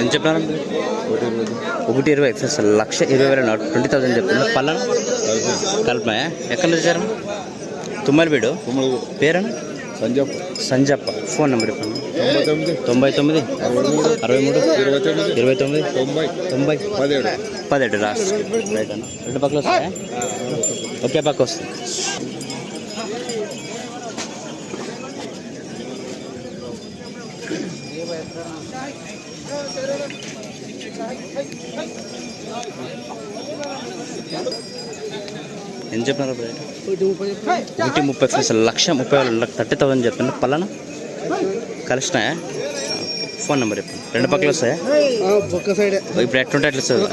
ఎంత చెప్పినారు? ఒకటి ఇరవై అసలు లక్ష ఇరవై వేల నోట్ ట్వంటీ థౌసండ్ చెప్తున్నారు పల్లన కల్పన ఎక్కడ వచ్చారు తుమ్మలబీడు పేరన్నా సంజప్ సంజప్ప. ఫోన్ నెంబర్ ఇవ్వండి తొంభై తొమ్మిది. అరవై మూడు అరవై మూడు. ఇరవై తొమ్మిది. ఇరవై తొమ్మిది. తొంభై. తొంభై పదిహేడు. పదిహేడు లాస్ట్ రైట్ అన్న. రెండు పక్కల వస్తాయా? ఒకే పక్క వస్తుంది. ఎంత చెప్పినారు ఒకటి ముప్పై అసలు లక్ష ముప్పై వేల థర్టీ థౌసండ్ చెప్పిన పలానా? కలిసినాయా? ఫోన్ నెంబర్ చెప్పండి. రెండు పక్కల వస్తాయా? ఒక్క సైడే ఇప్పుడు ఎట్లుంటే అట్లా సార్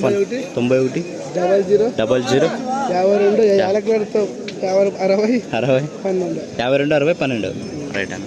ఫోన్. తొంభై ఒకటి. Double zero. Double zero. యాభై రెండు అరవై. అరవై. పన్నెండు. యాభై రెండు అరవై పన్నెండు. రైట్ అన్న